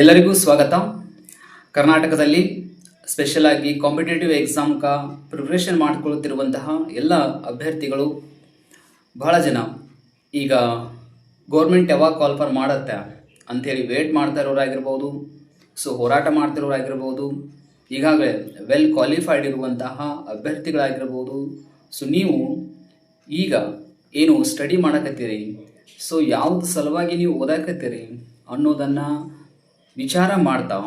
ಎಲ್ಲರಿಗೂ ಸ್ವಾಗತ. ಕರ್ನಾಟಕದಲ್ಲಿ ಸ್ಪೆಷಲ್ ಆಗಿ ಕಾಂಪಿಟೇಟಿವ್ ಎಕ್ಸಾಮ್ಗ ಪ್ರಿಪ್ರೇಷನ್ ಮಾಡಿಕೊಳ್ಳುತ್ತಿರುವಂತಹ ಎಲ್ಲ ಅಭ್ಯರ್ಥಿಗಳು ಬಹಳ ಜನ. ಈಗ ಗೌರ್ಮೆಂಟ್ ಯಾವಾಗ ಕಾಲ್ಫರ್ ಮಾಡತ್ತೆ ಅಂಥೇಳಿ ವೇಟ್ ಮಾಡ್ತಾ ಇರೋರಾಗಿರ್ಬೋದು ಸೊ ಹೋರಾಟ ಮಾಡ್ತಿರೋರಾಗಿರ್ಬೋದು ಈಗಾಗಲೇ ವೆಲ್ ಕ್ವಾಲಿಫೈಡ್ ಇರುವಂತಹ ಅಭ್ಯರ್ಥಿಗಳಾಗಿರ್ಬೋದು. ಸೊ ನೀವು ಈಗ ಏನು ಸ್ಟಡಿ ಮಾಡಕತ್ತೀರಿ? ಸೊ ಯಾವ್ದು ಸಲುವಾಗಿ ನೀವು ಓದಾಕತ್ತೀರಿ ಅನ್ನೋದನ್ನು ವಿಚಾರ ಮಾಡ್ತಾ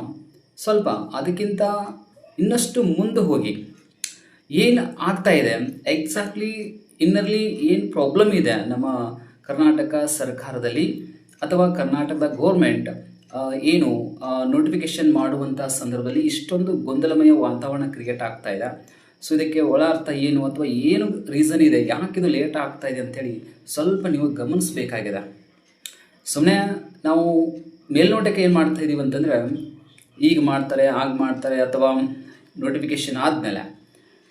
ಸ್ವಲ್ಪ ಅದಕ್ಕಿಂತ ಇನ್ನಷ್ಟು ಮುಂದೆ ಹೋಗಿ. ಏನು ಆಗ್ತಾ ಇದೆ? ಎಕ್ಸಾಕ್ಟ್ಲಿ ಇನ್ನರ್ಲಿ ಏನು ಪ್ರಾಬ್ಲಮ್ ಇದೆ ನಮ್ಮ ಕರ್ನಾಟಕ ಸರ್ಕಾರದಲ್ಲಿ ಅಥವಾ ಕರ್ನಾಟಕದ ಗೋರ್ಮೆಂಟ್ ಏನು ನೋಟಿಫಿಕೇಶನ್ ಮಾಡುವಂಥ ಸಂದರ್ಭದಲ್ಲಿ ಇಷ್ಟೊಂದು ಗೊಂದಲಮಯ ವಾತಾವರಣ ಕ್ರಿಯೇಟ್ ಆಗ್ತಾ ಇದೆ. ಸೊ ಇದಕ್ಕೆ ಒಳ ಅರ್ಥ ಏನು ಅಥವಾ ಏನು ರೀಸನ್ ಇದೆ? ಯಾಕೆ ಇದು ಲೇಟ್ ಆಗ್ತಾ ಇದೆ ಅಂಥೇಳಿ ಸ್ವಲ್ಪ ನೀವು ಗಮನಿಸಬೇಕಾಗಿದೆ. ಸುಮ್ಮನೆ ನಾವು ಮೇಲ್ನೋಟಕ್ಕೆ ಏನು ಮಾಡ್ತಾ ಇದ್ದೀವಿ ಅಂತಂದರೆ, ಈಗ ಮಾಡ್ತಾರೆ, ಆಗ ಮಾಡ್ತಾರೆ ಅಥವಾ ನೋಟಿಫಿಕೇಷನ್ ಆದಮೇಲೆ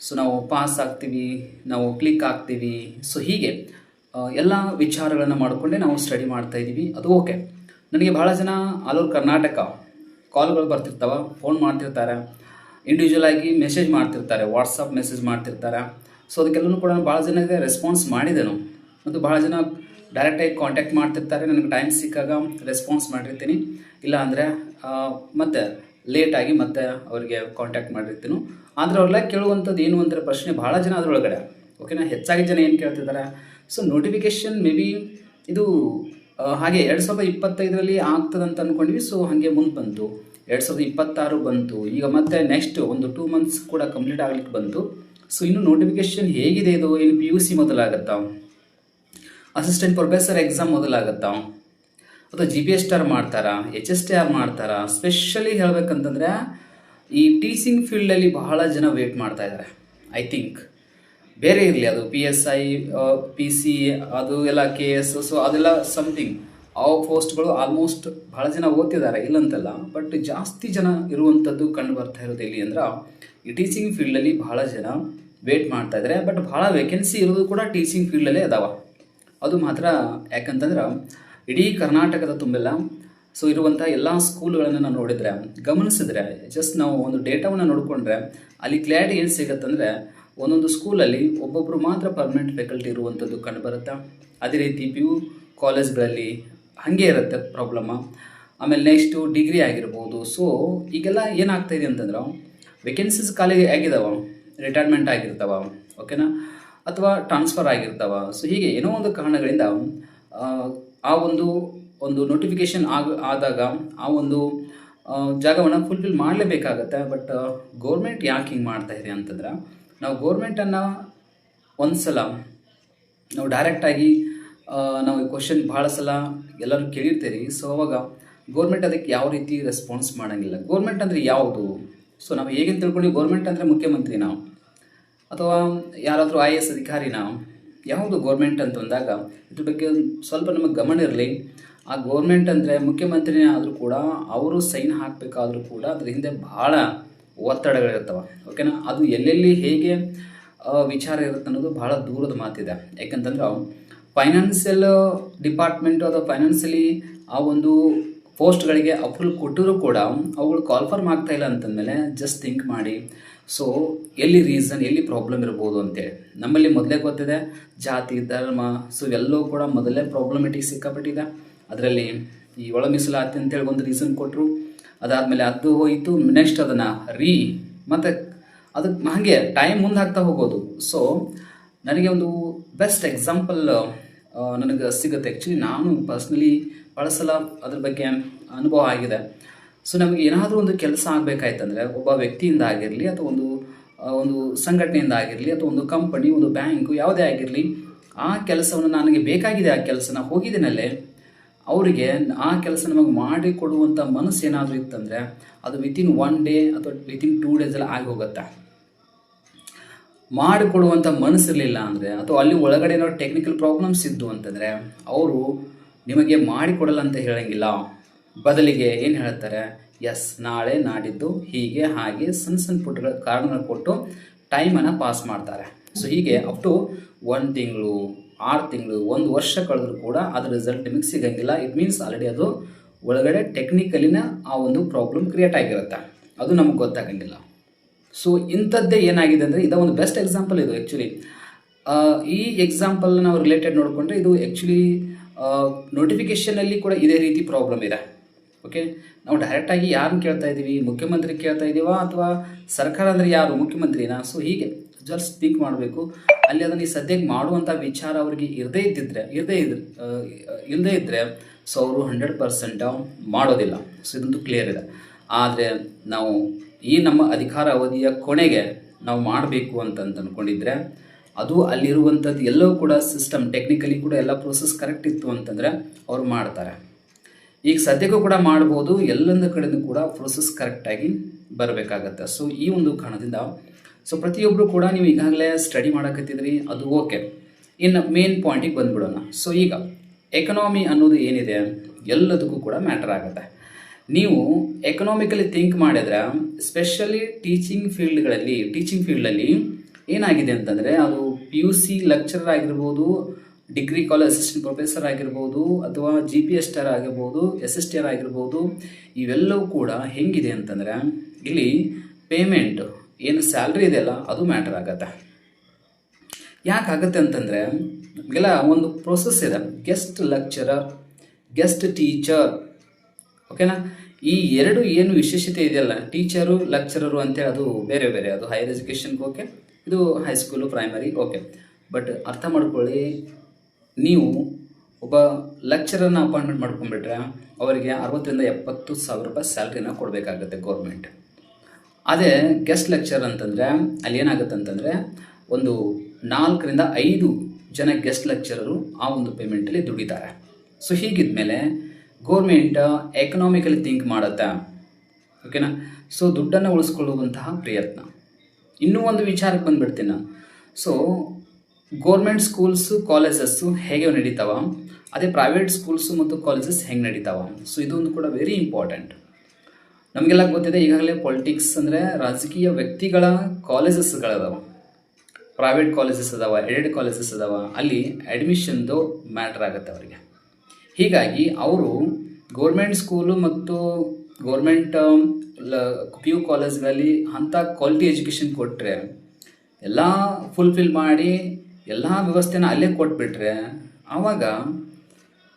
ಸೊ ನಾವು ಪಾಸ್ ಆಗ್ತೀವಿ, ನಾವು ಕ್ಲಿಕ್ ಆಗ್ತೀವಿ ಸೊ ಹೀಗೆ ಎಲ್ಲ ವಿಚಾರಗಳನ್ನು ಮಾಡಿಕೊಂಡೇ ನಾವು ಸ್ಟಡಿ ಮಾಡ್ತಾ ಇದ್ದೀವಿ ಅದು ಓಕೆ ನನಗೆ ಭಾಳ ಜನ ಆಲ್ ಕರ್ನಾಟಕ ಕಾಲ್ಗಳು ಬರ್ತಿರ್ತಾವ ಫೋನ್ ಮಾಡ್ತಿರ್ತಾರೆ ಇಂಡಿವಿಜುವಲ್ ಆಗಿ ಮೆಸೇಜ್ ಮಾಡ್ತಿರ್ತಾರೆ ವಾಟ್ಸಪ್ ಮೆಸೇಜ್ ಮಾಡ್ತಿರ್ತಾರೆ ಸೊ ಅದಕ್ಕೆಲ್ಲೂ ಕೂಡ ಭಾಳ ಜನಕ್ಕೆ ರೆಸ್ಪಾನ್ಸ್ ಮಾಡಿದೆನು ಮತ್ತು ಭಾಳ ಜನ ಡೈರೆಕ್ಟಾಗಿ ಕಾಂಟ್ಯಾಕ್ಟ್ ಮಾಡ್ತಿರ್ತಾರೆ, ನನಗೆ ಟೈಮ್ ಸಿಕ್ಕಾಗ ರೆಸ್ಪಾನ್ಸ್ ಮಾಡಿರ್ತೀನಿ. ಇಲ್ಲ ಅಂದರೆ ಮತ್ತೆ ಲೇಟಾಗಿ ಮತ್ತೆ ಅವರಿಗೆ ಕಾಂಟ್ಯಾಕ್ಟ್ ಮಾಡಿರ್ತೀನಿ. ಆದರೆ ಅವರೆಲ್ಲ ಕೇಳುವಂಥದ್ದು ಏನು ಅಂದರೆ ಪ್ರಶ್ನೆ ಭಾಳ ಜನ ಅದರೊಳಗಡೆ. ಓಕೆನಾ ಹೆಚ್ಚಾಗಿ ಜನ ಏನು ಕೇಳ್ತಿದ್ದಾರೆ ಸೊ ನೋಟಿಫಿಕೇಷನ್ ಮೇ ಬಿ ಇದು ಹಾಗೆ ಎರಡು ಸಾವಿರದ ಇಪ್ಪತ್ತೈದರಲ್ಲಿ ಆಗ್ತದಂತ ಅಂದ್ಕೊಂಡ್ವಿ ಸೊ ಹಾಗೆ ಮುಂದೆ ಬಂತು. ಎರಡು ಸಾವಿರದ ಇಪ್ಪತ್ತಾರು ಬಂತು. ಈಗ ಮತ್ತೆ ನೆಕ್ಸ್ಟ್ ಒಂದು ಟೂ ಮಂತ್ಸ್ ಕೂಡ ಕಂಪ್ಲೀಟ್ ಆಗ್ಲಿಕ್ಕೆ ಬಂತು. ಸೊ ಇನ್ನು ನೋಟಿಫಿಕೇಶನ್ ಹೇಗಿದೆ ಇದು? ಏನು ಪಿ ಯು ಸಿ ಮೊದಲಾಗತ್ತಾ? ಅಸಿಸ್ಟೆಂಟ್ ಪ್ರೊಫೆಸರ್ ಎಕ್ಸಾಮ್ ಮೊದಲಾಗುತ್ತಾ? ಅಥವಾ G B S T R ಮಾಡ್ತಾರಾ? ಎಚ್ ಎಸ್ ಟಿ ಆರ್ ಮಾಡ್ತಾರಾ? ಸ್ಪೆಷಲಿ ಹೇಳ್ಬೇಕಂತಂದ್ರೆ, ಈ ಟೀಚಿಂಗ್ ಫೀಲ್ಡಲ್ಲಿ ಬಹಳ ಜನ ವೇಟ್ ಮಾಡ್ತಾ ಇದ್ದಾರೆ ಐ ಥಿಂಕ್ ಬೇರೆ ಇರಲಿ, ಅದು P S I P C ಅದು ಎಲ್ಲ ಕೆ ಎಸ್ ಸೊ ಅದೆಲ್ಲ ಸಮಥಿಂಗ್ ಆ ಪೋಸ್ಟ್ಗಳು ಆಲ್ಮೋಸ್ಟ್ ಬಹಳ ಜನ ಓದ್ತಿದ್ದಾರೆ, ಇಲ್ಲಂತಲ್ಲ. ಬಟ್ ಜಾಸ್ತಿ ಜನ ಇರುವಂಥದ್ದು ಕಂಡು ಬರ್ತಾ ಇರೋದು ಇಲ್ಲಿ ಅಂದ್ರೆ, ಈ ಟೀಚಿಂಗ್ ಫೀಲ್ಡಲ್ಲಿ ಬಹಳ ಜನ ವೇಟ್ ಮಾಡ್ತಾ ಇದ್ದಾರೆ ಬಟ್ ಬಹಳ ವೇಕೆನ್ಸಿ ಇರೋದು ಕೂಡ ಟೀಚಿಂಗ್ ಫೀಲ್ಡಲ್ಲೇ ಅದಾವ. ಅದು ಮಾತ್ರ ಯಾಕಂತಂದ್ರೆ ಇಡೀ ಕರ್ನಾಟಕದ ತುಂಬೆಲ್ಲ. ಸೊ ಇರುವಂಥ ಎಲ್ಲ ಸ್ಕೂಲ್ಗಳನ್ನು ನಾವು ನೋಡಿದರೆ, ಗಮನಿಸಿದ್ರೆ ಜಸ್ಟ್ ನಾವು ಒಂದು ಡೇಟಾವನ್ನು ನೋಡಿಕೊಂಡ್ರೆ, ಅಲ್ಲಿ ಕ್ಲಾರಿಟಿ ಏನು ಸಿಗುತ್ತಂದರೆ, ಒಂದೊಂದು ಸ್ಕೂಲಲ್ಲಿ ಒಬ್ಬೊಬ್ಬರು ಮಾತ್ರ ಪರ್ಮನೆಂಟ್ ಫ್ಯಾಕಲ್ಟಿ ಇರುವಂಥದ್ದು ಕಂಡುಬರುತ್ತೆ? ಅದೇ ರೀತಿ ಪಿ ಯು ಕಾಲೇಜ್ಗಳಲ್ಲಿ ಹಾಗೆ ಇರುತ್ತೆ ಪ್ರಾಬ್ಲಮ್ಮ ಆಮೇಲೆ ನೆಕ್ಸ್ಟು ಡಿಗ್ರಿ ಆಗಿರ್ಬೋದು. ಸೊ ಈಗೆಲ್ಲ ಏನಾಗ್ತಾಯಿದೆ ಅಂತಂದ್ರೆ ವೇಕೆನ್ಸೀಸ್ ಖಾಲಿ ಆಗಿದಾವ ರಿಟೈರ್ಮೆಂಟ್ ಆಗಿರ್ತಾವ ಓಕೆನಾ ಅಥವಾ ಟ್ರಾನ್ಸ್ಫರ್ ಆಗಿರ್ತಾವ. ಸೊ ಹೀಗೆ ಏನೋ ಒಂದು ಕಾರಣಗಳಿಂದ ಆ, ಒಂದು ಒಂದು ನೋಟಿಫಿಕೇಶನ್ ಆಗ ಆದಾಗ ಆ ಒಂದು ಜಾಗವನ್ನು ಫುಲ್ಫಿಲ್ ಮಾಡಲೇಬೇಕಾಗತ್ತೆ. ಬಟ್ ಗೌರ್ಮೆಂಟ್ ಯಾಕೆ ಹಿಂಗೆ ಮಾಡ್ತಾ ಇದೆ ಅಂತಂದ್ರೆ ನಾವು ಗೌರ್ಮೆಂಟನ್ನು ಒಂದು ಸಲ ನಾವು ಡೈರೆಕ್ಟಾಗಿ ನಾವು ಈ ಕ್ವಶನ್ ಭಾಳ ಸಲ ಎಲ್ಲರೂ ಕೇಳಿರ್ತೀರಿ. ಸೊ ಅವಾಗ ಗೌರ್ಮೆಂಟ್ ಅದಕ್ಕೆ ಯಾವ ರೀತಿ ರೆಸ್ಪಾನ್ಸ್ ಮಾಡೋಂಗಿಲ್ಲ. ಗೌರ್ಮೆಂಟ್ ಅಂದರೆ ಯಾವುದು? ಸೊ ನಾವು ಹೇಗೆ ತಿಳ್ಕೊಂಡು ಗೌರ್ಮೆಂಟ್ ಅಂದರೆ ಮುಖ್ಯಮಂತ್ರಿ ನಾವು. ಅಥವಾ ಯಾರಾದರೂ ಐ ಎ ಎಸ್ ಅಧಿಕಾರಿನ ಯಾವುದು ಗೌರ್ಮೆಂಟ್ ಅಂತ ಅಂದಾಗ ಇದ್ರ ಬಗ್ಗೆ ಸ್ವಲ್ಪ ನಮಗೆ ಗಮನ ಇರಲಿ. ಆ ಗೌರ್ಮೆಂಟ್ ಅಂದರೆ ಮುಖ್ಯಮಂತ್ರಿನೇ ಆದರೂ ಕೂಡ ಅವರು ಸೈನ್ ಹಾಕಬೇಕಾದ್ರೂ ಕೂಡ ಅದ್ರ ಹಿಂದೆ ಭಾಳ ಒತ್ತಡಗಳಿರ್ತವೆ ಓಕೆನಾ ಅದು ಎಲ್ಲೆಲ್ಲಿ ಹೇಗೆ ವಿಚಾರ ಇರುತ್ತೆ ಅನ್ನೋದು ಭಾಳ ದೂರದ ಮಾತಿದೆ. ಯಾಕಂತಂದ್ರೆ ಫೈನಾನ್ಷಿಯಲ್ ಡಿಪಾರ್ಟ್ಮೆಂಟು ಅಥವಾ ಫೈನಾನ್ಷಿಯಲಿ ಆ ಒಂದು ಪೋಸ್ಟ್ಗಳಿಗೆ ಅಪ್ರೂವಲ್ ಕೊಟ್ಟರೂ ಕೂಡ ಅವುಗಳು ಕಾಲ್ಫರ್ಮ್ ಆಗ್ತಾ ಇಲ್ಲ ಅಂತಂದಮೇಲೆ ಜಸ್ಟ್ ಥಿಂಕ್ ಮಾಡಿ. ಸೊ ಎಲ್ಲಿ ರೀಸನ್ ಎಲ್ಲಿ ಪ್ರಾಬ್ಲಮ್ ಇರ್ಬೋದು ಅಂತೇಳಿ ನಮ್ಮಲ್ಲಿ ಮೊದಲೇ ಗೊತ್ತಿದೆ, ಜಾತಿ, ಧರ್ಮ ಸೊ ಇವೆಲ್ಲವೂ ಕೂಡ ಮೊದಲೇ ಪ್ರಾಬ್ಲಮೆಟಿಕ್ ಸಿಕ್ಕಾಪಟ್ಟಿದೆ. ಅದರಲ್ಲಿ ಈ ಒಳ ಮೀಸಲಾತಿ ಅಂತೇಳಿ ಒಂದು ರೀಸನ್ ಕೊಟ್ಟರು ಅದಾದಮೇಲೆ ಅದು ಹೋಯಿತು ನೆಕ್ಸ್ಟ್ ಅದನ್ನು ರೀ ಮತ್ತು ಅದಕ್ಕೆ ಹಾಗೆ ಟೈಮ್ ಮುಂದೆ ಹಾಕ್ತಾ ಹೋಗೋದು. ಸೊ ನನಗೆ ಒಂದು ಬೆಸ್ಟ್ ಎಕ್ಸಾಂಪಲ್ ನನಗೆ ಸಿಗುತ್ತೆ. ಆ್ಯಕ್ಚುಲಿ ನಾನು ಪರ್ಸ್ನಲಿ ಭಾಳ ಸಲ ಅದ್ರ ಬಗ್ಗೆ ಅನುಭವ ಆಗಿದೆ. ಸೊ ನಮಗೆ ಏನಾದರೂ ಒಂದು ಕೆಲಸ ಆಗಬೇಕಾಯ್ತಂದ್ರೆ ಒಬ್ಬ ವ್ಯಕ್ತಿಯಿಂದ ಆಗಿರಲಿ ಅಥವಾ ಒಂದು ಒಂದು ಸಂಘಟನೆಯಿಂದ ಆಗಿರಲಿ ಅಥವಾ ಒಂದು ಕಂಪನಿ ಒಂದು ಬ್ಯಾಂಕು ಯಾವುದೇ ಆಗಿರಲಿ, ಆ ಕೆಲಸವನ್ನು ನನಗೆ ಬೇಕಾಗಿದೆ, ಆ ಕೆಲಸನ ಹೋಗಿದ್ದೇನಲ್ಲೇ ಅವರಿಗೆ ಆ ಕೆಲಸ ನಮಗೆ ಮಾಡಿಕೊಡುವಂಥ ಮನಸ್ಸು ಏನಾದರೂ ಇತ್ತಂದರೆ ಅದು ವಿತಿನ್ ಒನ್ ಡೇ ಅಥವಾ ವಿತಿನ್ ಟೂ ಡೇಸಲ್ಲಿ ಆಗಿ ಹೋಗುತ್ತೆ. ಮಾಡಿಕೊಡುವಂಥ ಮನಸ್ಸಿರಲಿಲ್ಲ ಅಂದರೆ ಅಥವಾ ಅಲ್ಲಿ ಒಳಗಡೆ ಏನಾದ್ರು ಟೆಕ್ನಿಕಲ್ ಪ್ರಾಬ್ಲಮ್ಸ್ ಇದ್ದು ಅಂತಂದರೆ, ಅವರು ನಿಮಗೆ ಮಾಡಿಕೊಡಲ್ಲ ಅಂತ ಹೇಳಂಗಿಲ್ಲ. ಬದಲಿಗೆ ಏನು ಹೇಳ್ತಾರೆ? ಎಸ್, ನಾಳೆ ನಾಡಿದ್ದು ಹೀಗೆ ಹಾಗೆ ಸಣ್ಣ ಸಣ್ಣ ಪುಟ್ಟಗಳ ಕಾರಣಗಳು ಕೊಟ್ಟು ಟೈಮನ್ನು ಪಾಸ್ ಮಾಡ್ತಾರೆ. ಸೊ ಹೀಗೆ ಅಪ್ ಟು ಒಂದು ತಿಂಗಳು, ಆರು ತಿಂಗಳು, ಒಂದು ವರ್ಷ ಕಳೆದ್ರೂ ಕೂಡ ಅದ್ರ ರಿಸಲ್ಟ್ ನಿಮಗೆ ಸಿಗಂಗಿಲ್ಲ. ಇಟ್ ಮೀನ್ಸ್ ಆಲ್ರೆಡಿ ಅದು ಒಳಗಡೆ ಟೆಕ್ನಿಕಲಿನ ಆ ಒಂದು ಪ್ರಾಬ್ಲಮ್ ಕ್ರಿಯೇಟ್ ಆಗಿರುತ್ತೆ. ಅದು ನಮಗೆ ಗೊತ್ತಾಗಂಗಿಲ್ಲ. ಸೊ ಇಂಥದ್ದೇ ಏನಾಗಿದೆ ಅಂದರೆ ಇದು ಒಂದು ಬೆಸ್ಟ್ ಎಕ್ಸಾಂಪಲ್ ಇದು ಆ್ಯಕ್ಚುಲಿ ಈ ಎಕ್ಸಾಂಪಲ್ ನಾವು ರಿಲೇಟೆಡ್ ನೋಡಿಕೊಂಡ್ರೆ ಇದು ಆ್ಯಕ್ಚುಲಿ ನೋಟಿಫಿಕೇಷನಲ್ಲಿ ಕೂಡ ಇದೇ ರೀತಿ ಪ್ರಾಬ್ಲಮ್ ಇದೆ. ಓಕೆ ನಾವು ಡೈರೆಕ್ಟಾಗಿ ಯಾರನ್ನು ಕೇಳ್ತಾ ಇದ್ದೀವಿ ಮುಖ್ಯಮಂತ್ರಿ ಕೇಳ್ತಾ ಇದ್ದೀವಾ ಅಥವಾ ಸರ್ಕಾರ ಅಂದರೆ ಯಾರು? ಮುಖ್ಯಮಂತ್ರಿನಾ? ಸೊ ಹೀಗೆ ಜಸ್ಟ್ ಥಿಂಕ್ ಮಾಡಬೇಕು. ಅಲ್ಲಿ ಅದನ್ನು ಈ ಸದ್ಯಕ್ಕೆ ಮಾಡುವಂಥ ವಿಚಾರ ಅವರಿಗೆ ಇರದೇ ಇದ್ದಿದ್ರೆ, ಇರದೇ ಇದ್ರೆ ಇಲ್ಲದೇ ಇದ್ದರೆ ಸೊ ಅವರು ಹಂಡ್ರೆಡ್ ಪರ್ಸೆಂಟ್ ಮಾಡೋದಿಲ್ಲ. ಸೊ ಇದೊಂದು ಕ್ಲಿಯರ್ ಇದೆ. ಆದರೆ ನಾವು ಈ ನಮ್ಮ ಅಧಿಕಾರ ಅವಧಿಯ ಕೊನೆಗೆ ನಾವು ಮಾಡಬೇಕು ಅಂತ ಅಂತ ಅಂದ್ಕೊಂಡಿದ್ರೆ ಅದು ಅಲ್ಲಿರುವಂಥದ್ದು ಎಲ್ಲವೂ ಕೂಡ ಸಿಸ್ಟಮ್ ಟೆಕ್ನಿಕಲಿ ಕೂಡ ಎಲ್ಲ ಪ್ರೋಸೆಸ್ ಕರೆಕ್ಟ್ ಇತ್ತು ಅಂತಂದರೆ ಅವ್ರು ಮಾಡ್ತಾರೆ. ಈಗ ಸದ್ಯಕ್ಕೂ ಕೂಡ ಮಾಡ್ಬೋದು. ಎಲ್ಲೊಂದು ಕಡೆನೂ ಕೂಡ ಪ್ರೊಸೆಸ್ ಕರೆಕ್ಟಾಗಿ ಬರಬೇಕಾಗತ್ತೆ. ಸೊ ಈ ಒಂದು ಕಾರಣದಿಂದ ಸೊ ಪ್ರತಿಯೊಬ್ಬರು ಕೂಡ ನೀವು ಈಗಾಗಲೇ ಸ್ಟಡಿ ಮಾಡಕತ್ತಿದ್ರಿ, ಅದು ಓಕೆ ಇನ್ನು ಮೇನ್ ಪಾಯಿಂಟಿಗೆ ಬಂದ್ಬಿಡೋಣ. ಸೊ ಈಗ ಎಕನಾಮಿ ಅನ್ನೋದು ಏನಿದೆ? ಎಲ್ಲದಕ್ಕೂ ಕೂಡ ಮ್ಯಾಟರ್ ಆಗುತ್ತೆ. ನೀವು ಎಕನಾಮಿಕಲಿ ಥಿಂಕ್ ಮಾಡಿದ್ರೆ ಸ್ಪೆಷಲಿ ಟೀಚಿಂಗ್ ಫೀಲ್ಡ್ಗಳಲ್ಲಿ ಟೀಚಿಂಗ್ ಫೀಲ್ಡಲ್ಲಿ ಏನಾಗಿದೆ ಅಂತಂದರೆ, ಅದು ಪಿ ಯು ಸಿ ಲೆಕ್ಚರರ್ ಆಗಿರ್ಬೋದು ಡಿಗ್ರಿ ಕಾಲೇಜ್ ಅಸಿಸ್ಟೆಂಟ್ ಪ್ರೊಫೆಸರ್ ಆಗಿರ್ಬೋದು ಅಥವಾ G P S T R ಆಗಿರ್ಬೋದು, ಎಸ್ ಎಸ್ ಟಿ ಆರ್ ಆಗಿರ್ಬೋದು, ಇವೆಲ್ಲವೂ ಕೂಡ ಹೆಂಗಿದೆ ಅಂತಂದರೆ ಇಲ್ಲಿ ಪೇಮೆಂಟ್ ಏನು ಸ್ಯಾಲ್ರಿ ಇದೆಯಲ್ಲ ಅದು ಮ್ಯಾಟರ್ ಆಗತ್ತೆ. ಯಾಕಾಗತ್ತೆ ಅಂತಂದರೆ ನಮಗೆಲ್ಲ ಒಂದು ಪ್ರೋಸೆಸ್ ಇದೆ. ಗೆಸ್ಟ್ ಲೆಕ್ಚರರ್ ಗೆಸ್ಟ್ ಟೀಚರ್ ಓಕೆನಾ ಈ ಎರಡು ಏನು ವಿಶೇಷತೆ ಇದೆಯಲ್ಲ ಟೀಚರು ಲೆಕ್ಚರರು ಅಂತೇಳಿ ಅದು ಬೇರೆ ಬೇರೆ, ಅದು ಹೈಯರ್ ಎಜುಕೇಷನ್ಗೆ ಓಕೆ ಇದು high school primary okay but ಅರ್ಥ ಮಾಡ್ಕೊಳ್ಳಿ ನೀವು ಒಬ್ಬ ಲೆಕ್ಚರನ್ನ ಅಪಾಯಿಂಟ್ಮೆಂಟ್ ಮಾಡ್ಕೊಂಡ್ಬಿಟ್ರೆ ಅವರಿಗೆ ಅರವತ್ತರಿಂದ ಎಪ್ಪತ್ತು ಸಾವಿರ ರೂಪಾಯಿ ಸ್ಯಾಲ್ರಿನ ಕೊಡಬೇಕಾಗುತ್ತೆ ಗೌರ್ಮೆಂಟ್ ಅದೇ ಗೆಸ್ಟ್ ಲೆಕ್ಚರ್ ಅಂತಂದರೆ ಅಲ್ಲಿ ಏನಾಗುತ್ತೆ ಅಂತಂದರೆ ಒಂದು ನಾಲ್ಕರಿಂದ ಐದು ಜನ ಗೆಸ್ಟ್ ಲೆಕ್ಚರರು ಆ ಒಂದು ಪೇಮೆಂಟಲ್ಲಿ ದುಡಿತಾರೆ. ಸೊ ಹೀಗಿದ್ಮೇಲೆ ಗೋರ್ಮೆಂಟ್ ಎಕನಾಮಿಕಲಿ ಥಿಂಕ್ ಮಾಡುತ್ತೆ. ಓಕೆನಾ ಸೊ ದುಡ್ಡನ್ನು ಉಳಿಸ್ಕೊಳ್ಳುವಂತಹ ಪ್ರಯತ್ನ. ಇನ್ನೂ ಒಂದು ವಿಚಾರಕ್ಕೆ ಬಂದುಬಿಡ್ತೀನಿ ನಾನು. ಸೊ ಗೋರ್ಮೆಂಟ್ ಸ್ಕೂಲ್ಸು ಕಾಲೇಜಸ್ಸು ಹೇಗೆ ನಡೀತಾವ? ಅದೇ ಪ್ರೈವೇಟ್ ಸ್ಕೂಲ್ಸು ಮತ್ತು ಕಾಲೇಜಸ್ ಹೆಂಗೆ ನಡೀತಾವ? ಸೊ ಇದೊಂದು ಕೂಡ ವೆರಿ ಇಂಪಾರ್ಟೆಂಟ್ ನಮಗೆಲ್ಲ ಗೊತ್ತಿದೆ, ಈಗಾಗಲೇ ಪೊಲಿಟಿಕ್ಸ್ ಅಂದರೆ ರಾಜಕೀಯ ವ್ಯಕ್ತಿಗಳ ಕಾಲೇಜಸ್ಗಳದಾವ ಪ್ರೈವೇಟ್ ಕಾಲೇಜಸ್ ಅದಾವ ಎಡೆಡ್ ಕಾಲೇಜಸ್ ಅದಾವ. ಅಲ್ಲಿ ಅಡ್ಮಿಷನ್ದು ಮ್ಯಾಟ್ರ್ ಆಗುತ್ತೆ ಅವರಿಗೆ. ಹೀಗಾಗಿ ಅವರು ಗೌರ್ಮೆಂಟ್ ಸ್ಕೂಲು ಮತ್ತು ಗೋರ್ಮೆಂಟ್ ಪಿ ಯು ಕಾಲೇಜ್ಗಳಲ್ಲಿ ಅಂಥ ಕ್ವಾಲಿಟಿ ಎಜುಕೇಷನ್ ಕೊಟ್ಟರೆ ಎಲ್ಲ ಫುಲ್ಫಿಲ್ ಮಾಡಿ ಎಲ್ಲ ವ್ಯವಸ್ಥೆನ ಅಲ್ಲೇ ಕೊಟ್ಬಿಟ್ರೆ, ಆವಾಗ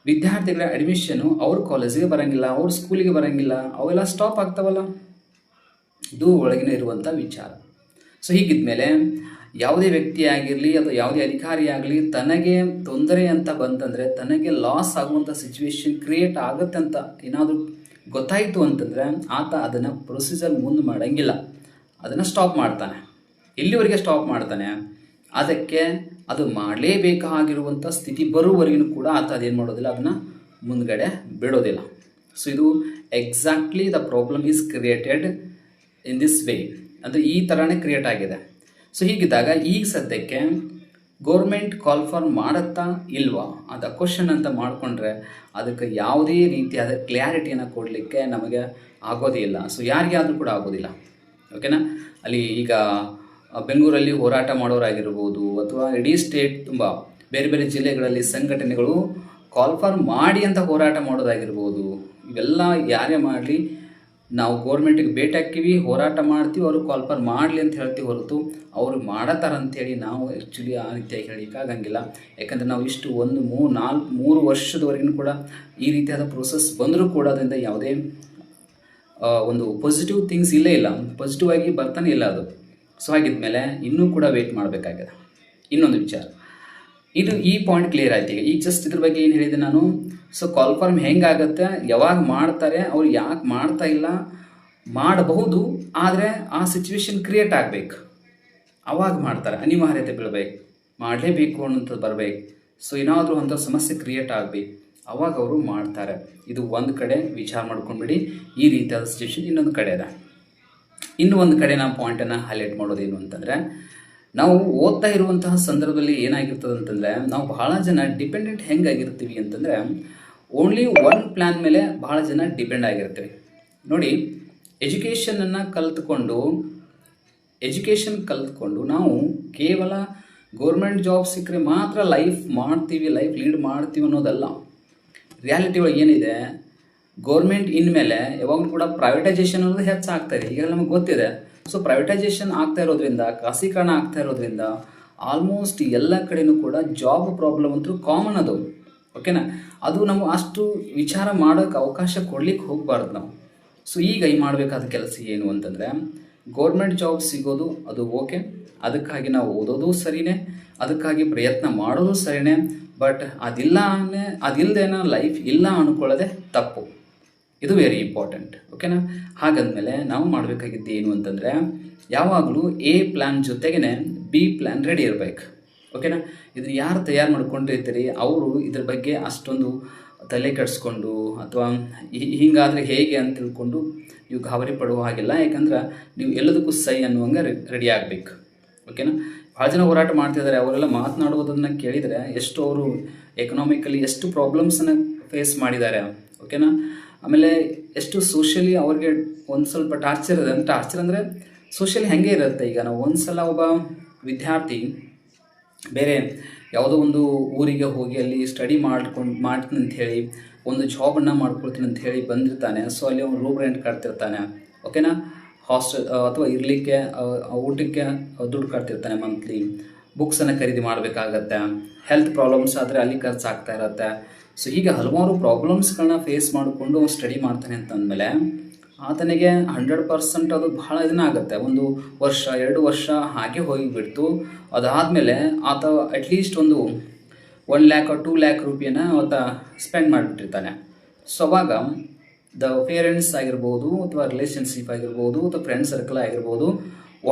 ವಿದ್ಯಾರ್ಥಿಗಳ ಅಡ್ಮಿಷನು ಅವ್ರ ಕಾಲೇಜಿಗೆ ಬರೋಂಗಿಲ್ಲ, ಅವ್ರ ಸ್ಕೂಲಿಗೆ ಬರೋಂಗಿಲ್ಲ, ಅವೆಲ್ಲ ಸ್ಟಾಪ್ ಆಗ್ತಾವಲ್ಲ? ಇದು ಒಳಗಿನ ಇರುವಂಥ ವಿಚಾರ. ಸೊ ಹೀಗಿದ್ಮೇಲೆ ಯಾವುದೇ ವ್ಯಕ್ತಿ ಆಗಿರಲಿ ಅಥವಾ ಯಾವುದೇ ಅಧಿಕಾರಿ ಆಗಲಿ, ತನಗೆ ತೊಂದರೆ ಅಂತ ಬಂತಂದರೆ, ತನಗೆ ಲಾಸ್ ಆಗುವಂಥ ಸಿಚುವೇಶನ್ ಕ್ರಿಯೇಟ್ ಆಗುತ್ತೆ ಅಂತ ಏನಾದರೂ ಗೊತ್ತಾಯಿತು ಅಂತಂದರೆ, ಆತ ಅದನ್ನು ಪ್ರೊಸೀಜರ್ ಮುಂದೆ ಮಾಡೋಂಗಿಲ್ಲ. ಅದನ್ನು ಸ್ಟಾಪ್ ಮಾಡ್ತಾನೆ. ಇಲ್ಲಿವರೆಗೆ ಸ್ಟಾಪ್ ಮಾಡ್ತಾನೆ? ಅದಕ್ಕೆ ಅದು ಮಾಡಲೇಬೇಕಾಗಿರುವಂಥ ಸ್ಥಿತಿ ಬರುವವರೆಗೂ ಕೂಡ ಆತ ಅದೇನು ಮಾಡೋದಿಲ್ಲ, ಅದನ್ನು ಮುಂದ್ಗಡೆ ಬಿಡೋದಿಲ್ಲ ಸೊ ಇದು exactly the problem is created in this way ಅಂದರೆ ಈ ಥರನೇ ಕ್ರಿಯೇಟ್ ಆಗಿದೆ. ಸೊ ಹೀಗಿದ್ದಾಗ ಈಗ ಸದ್ಯಕ್ಕೆ ಗೌರ್ಮೆಂಟ್ ಕಾಲ್ ಫಾರ್ ಮಾಡುತ್ತಾ ಇಲ್ವಾ? ಅದು ಕ್ವಶನ್ ಅಂತ ಮಾಡಿಕೊಂಡ್ರೆ ಅದಕ್ಕೆ ಯಾವುದೇ ರೀತಿಯಾದ ಕ್ಲಾರಿಟಿಯನ್ನು ಕೊಡಲಿಕ್ಕೆ ನಮಗೆ ಆಗೋದೇ ಇಲ್ಲ. ಸೊ ಯಾರಿಗಾದರೂ ಕೂಡ ಆಗೋದಿಲ್ಲ. ಓಕೆನಾ ಅಲ್ಲಿ ಈಗ ಬೆಂಗಳೂರಲ್ಲಿ ಹೋರಾಟ ಮಾಡೋರಾಗಿರ್ಬೋದು ಅಥವಾ ಇಡೀ ಸ್ಟೇಟ್ ತುಂಬ ಬೇರೆ ಬೇರೆ ಜಿಲ್ಲೆಗಳಲ್ಲಿ ಸಂಘಟನೆಗಳು ಕಾಲ್ ಫಾರ್ ಮಾಡಿ ಅಂತ ಹೋರಾಟ ಮಾಡೋದಾಗಿರ್ಬೋದು. ಇವೆಲ್ಲ ಯಾರೇ ಮಾಡಲಿ, ನಾವು ಗೋರ್ಮೆಂಟಿಗೆ ಭೇಟಿ ಹಾಕ್ತೀವಿ, ಹೋರಾಟ ಮಾಡ್ತೀವಿ, ಅವರು ಕಾಲ್ ಫಾರ್ ಮಾಡಲಿ ಅಂತ ಹೇಳ್ತೀವಿ ಹೊರತು ಅವರು ಮಾಡತ್ತಾರ ಅಂತೇಳಿ ನಾವು ಆ್ಯಕ್ಚುಲಿ ಆ ರೀತಿಯಾಗಿ ಹೇಳಿಕ್ಕಾಗಂಗಿಲ್ಲ ಯಾಕಂದರೆ ನಾವು ಇಷ್ಟು ಒಂದು ಮೂ, ನಾಲ್ಕು, ಮೂರು ವರ್ಷದವರೆಗೂ ಕೂಡ ಈ ರೀತಿಯಾದ ಪ್ರೋಸೆಸ್ ಬಂದರೂ ಕೂಡ ಅದರಿಂದ ಯಾವುದೇ ಒಂದು ಪಾಸಿಟಿವ್ ಥಿಂಗ್ಸ್ ಇಲ್ಲೇ ಇಲ್ಲ. ಪಾಸಿಟಿವ್ ಆಗಿ ಬರ್ತಾನೆ ಇಲ್ಲ ಅದು. ಸೊ ಹಾಗಿದ್ಮೇಲೆ ಇನ್ನೂ ಕೂಡ ವೇಟ್ ಮಾಡಬೇಕಾಗಿದೆ. ಇನ್ನೊಂದು ವಿಚಾರ. ಇದು ಈ ಪಾಯಿಂಟ್ ಕ್ಲಿಯರ್ ಆಯ್ತು. ಈಗ ಈಗ ಜಸ್ಟ್ ಇದ್ರ ಬಗ್ಗೆ ಏನು ಹೇಳಿದೆ ನಾನು? ಸೊ ಕಾಲ್ ಫಾರ್ಮ್ ಹೆಂಗಾಗತ್ತೆ? ಯಾವಾಗ ಮಾಡ್ತಾರೆ? ಅವ್ರು ಯಾಕೆ ಮಾಡ್ತಾ ಇಲ್ಲ? ಮಾಡಬಹುದು, ಆದರೆ ಆ ಸಿಚುವೇಶನ್ ಕ್ರಿಯೇಟ್ ಆಗಬೇಕು. ಅವಾಗ ಮಾಡ್ತಾರೆ. ಅನಿವಾರ್ಯತೆ ಬೀಳಬೇಕು. ಮಾಡಲೇಬೇಕು ಅನ್ನೋಂಥದ್ದು ಬರಬೇಕು. ಸೊ ಏನಾದರೂ ಅಂಥ ಸಮಸ್ಯೆ ಕ್ರಿಯೇಟ್ ಆಗಬೇಕು. ಅವಾಗ ಅವರು ಮಾಡ್ತಾರೆ. ಇದು ಒಂದು ಕಡೆ ವಿಚಾರ ಮಾಡ್ಕೊಂಡ್ಬಿಡಿ. ಈ ರೀತಿಯಾದ ಸಿಚುವೇಶನ್ ಇನ್ನೊಂದು ಕಡೆ ಇದೆ ಇನ್ನು ಒಂದು ಕಡೆ ನಾವು ಪಾಯಿಂಟನ್ನು ಹೈಲೈಟ್ ಮಾಡೋದೇನು ಅಂತಂದರೆ, ನಾವು ಓದ್ತಾ ಇರುವಂತಹ ಸಂದರ್ಭದಲ್ಲಿ ಏನಾಗಿರ್ತದೆ ಅಂತಂದರೆ, ನಾವು ಬಹಳ ಜನ ಡಿಪೆಂಡೆಂಟ್ ಹೆಂಗಾಗಿರ್ತೀವಿ ಅಂತಂದರೆ ಓನ್ಲಿ ಒನ್ ಪ್ಲ್ಯಾನ್ ಮೇಲೆ ಬಹಳ ಜನ ಡಿಪೆಂಡ್ ಆಗಿರ್ತೀವಿ. ನೋಡಿ ಎಜುಕೇಷನನ್ನು ಕಲ್ತ್ಕೊಂಡು ಎಜುಕೇಷನ್ ಕಲ್ತ್ಕೊಂಡು ನಾವು ಕೇವಲ ಗೌರ್ಮೆಂಟ್ ಜಾಬ್ ಸಿಕ್ಕರೆ ಮಾತ್ರ ಲೈಫ್ ಮಾಡ್ತೀವಿ ಲೈಫ್ ಲೀಡ್ ಮಾಡ್ತೀವಿ ಅನ್ನೋದಲ್ಲ. ರಿಯಾಲಿಟಿ ಒಳಗೆ ಏನಿದೆ ಗೌರ್ಮೆಂಟ್ ಇನ್ಮೇಲೆ ಯಾವಾಗಲೂ ಕೂಡ ಪ್ರೈವೇಟೈಸೇಷನ್ ಅನ್ನೋದು ಹೆಚ್ಚಾಗ್ತಾ ಇದೆ. ಈಗ ನಮಗೆ ಗೊತ್ತಿದೆ. ಸೊ ಪ್ರೈವೇಟೈಸೇಷನ್ ಆಗ್ತಾ ಇರೋದ್ರಿಂದ, ಖಾಸೀಕರಣ ಆಗ್ತಾ ಇರೋದ್ರಿಂದ ಆಲ್ಮೋಸ್ಟ್ ಎಲ್ಲ ಕಡೆನೂ ಕೂಡ ಜಾಬ್ ಪ್ರಾಬ್ಲಮ್ ಅಂತೂ ಕಾಮನ್ ಅದು. ಓಕೆನಾ ಅದು ನಾವು ಅಷ್ಟು ವಿಚಾರ ಮಾಡೋಕ್ಕೆ ಅವಕಾಶ ಕೊಡ್ಲಿಕ್ಕೆ ಹೋಗಬಾರ್ದು ನಾವು. ಸೊ ಈಗ ಈ ಮಾಡಬೇಕಾದ ಕೆಲಸ ಏನು ಅಂತಂದರೆ ಗೌರ್ಮೆಂಟ್ ಜಾಬ್ ಸಿಗೋದು ಅದು ಓಕೆ ಅದಕ್ಕಾಗಿ ನಾವು ಓದೋದು ಸರಿನೇ. ಅದಕ್ಕಾಗಿ ಪ್ರಯತ್ನ ಮಾಡೋದು ಸರಿನೇ. ಬಟ್ ಅದಿಲ್ಲ ಅದಿಲ್ಲದೇನ ಲೈಫ್ ಇಲ್ಲ ಅನ್ಕೊಳ್ಳೋದೇ ತಪ್ಪು. ಇದು ವೆರಿ ಇಂಪಾರ್ಟೆಂಟ್ ಓಕೆನಾ ಹಾಗಾದ್ಮೇಲೆ ನಾವು ಮಾಡಬೇಕಾಗಿದ್ದು ಏನು ಅಂತಂದರೆ, ಯಾವಾಗಲೂ ಎ ಪ್ಲ್ಯಾನ್ ಜೊತೆಗೇ ಬಿ ಪ್ಲ್ಯಾನ್ ರೆಡಿ ಇರಬೇಕು ಓಕೆನಾ ಇದನ್ನು ಯಾರು ತಯಾರು ಮಾಡ್ಕೊಂಡಿರ್ತೀರಿ ಅವರು ಇದ್ರ ಬಗ್ಗೆ ಅಷ್ಟೊಂದು ತಲೆ ಕೆಡಿಸ್ಕೊಂಡು ಅಥವಾ ಹಿಂಗಾದರೆ ಹೇಗೆ ಅಂತ ತಿಳ್ಕೊಂಡು ನೀವು ಗಾಬರಿ ಪಡುವ ಹಾಗಿಲ್ಲ. ಯಾಕಂದ್ರೆ ನೀವು ಎಲ್ಲದಕ್ಕೂ ಸೈ ಅನ್ನುವಂಗೆ ರೆಡಿ ಆಗಬೇಕು ಓಕೆನಾ ಭಾಳ ಜನ ಹೋರಾಟ ಮಾಡ್ತಿದ್ದಾರೆ ಅವರೆಲ್ಲ ಮಾತನಾಡುವುದನ್ನು ಕೇಳಿದರೆ ಎಷ್ಟು ಅವರು ಎಕನಾಮಿಕಲಿ ಎಷ್ಟು ಪ್ರಾಬ್ಲಮ್ಸನ್ನು ಫೇಸ್ ಮಾಡಿದ್ದಾರೆ ಓಕೆನಾ ಆಮೇಲೆ ಎಷ್ಟು ಸೋಷಿಯಲಿ ಅವ್ರಿಗೆ ಒಂದು ಸ್ವಲ್ಪ ಟಾರ್ಚರ್ ಇದೆ. ಟಾರ್ಚರ್ ಅಂದರೆ ಸೋಷಿಯಲಿ ಹೆಂಗೆ ಇರುತ್ತೆ? ಈಗ ನಾವು ಒಂದು ಸಲ ಒಬ್ಬ ವಿದ್ಯಾರ್ಥಿ ಬೇರೆ ಯಾವುದೋ ಒಂದು ಊರಿಗೆ ಹೋಗಿ ಅಲ್ಲಿ ಸ್ಟಡಿ ಮಾಡ್ಕೊಂಡು ಮಾಡ್ತೀನಿ ಅಂತ ಹೇಳಿ, ಒಂದು ಜಾಬನ್ನು ಮಾಡ್ಕೊಳ್ತೀನಿ ಅಂತ ಹೇಳಿ ಬಂದಿರ್ತಾನೆ. ಸೊ ಅಲ್ಲಿ ಅವ್ನು ರೂಮ್ ರೆಂಟ್ ಕಟ್ತಿರ್ತಾನೆ ಓಕೆನಾ ಹಾಸ್ಟೆಲ್ ಅಥವಾ ಇರಲಿಕ್ಕೆ ಊಟಕ್ಕೆ ದುಡ್ಡು ಕಟ್ತಿರ್ತಾನೆ ಮಂತ್ಲಿ ಬುಕ್ಸನ್ನು ಖರೀದಿ ಮಾಡಬೇಕಾಗತ್ತೆ. ಹೆಲ್ತ್ ಪ್ರಾಬ್ಲಮ್ಸ್ ಆದರೆ ಅಲ್ಲಿ ಖರ್ಚಾಗ್ತಾ ಇರತ್ತೆ. ಸೊ ಹೀಗೆ ಹಲವಾರು ಪ್ರಾಬ್ಲಮ್ಸ್ಗಳನ್ನ ಫೇಸ್ ಮಾಡಿಕೊಂಡು ಸ್ಟಡಿ ಮಾಡ್ತಾನೆ ಅಂತಂದಮೇಲೆ, ಆತನಿಗೆ ಹಂಡ್ರೆಡ್ ಪರ್ಸೆಂಟ್ ಅದು ಬಹಳ ದಿನ ಆಗುತ್ತೆ. ಒಂದು ವರ್ಷ, ಎರಡು ವರ್ಷ ಹಾಗೆ ಹೋಗಿಬಿಡ್ತು. ಅದಾದಮೇಲೆ ಆತ ಅಟ್ಲೀಸ್ಟ್ ಒಂದು ಒನ್ ಲ್ಯಾಕ್ ಟೂ ಲ್ಯಾಕ್ ರುಪಿಯನ್ನ ಆತ ಸ್ಪೆಂಡ್ ಮಾಡಿಬಿಟ್ಟಿರ್ತಾನೆ. ಸೊ ಅವಾಗ ದ ಪೇರೆಂಟ್ಸ್ ಆಗಿರ್ಬೋದು ಅಥವಾ ರಿಲೇಷನ್ಶಿಪ್ ಆಗಿರ್ಬೋದು ಅಥವಾ ಫ್ರೆಂಡ್ ಸರ್ಕಲ್ ಆಗಿರ್ಬೋದು,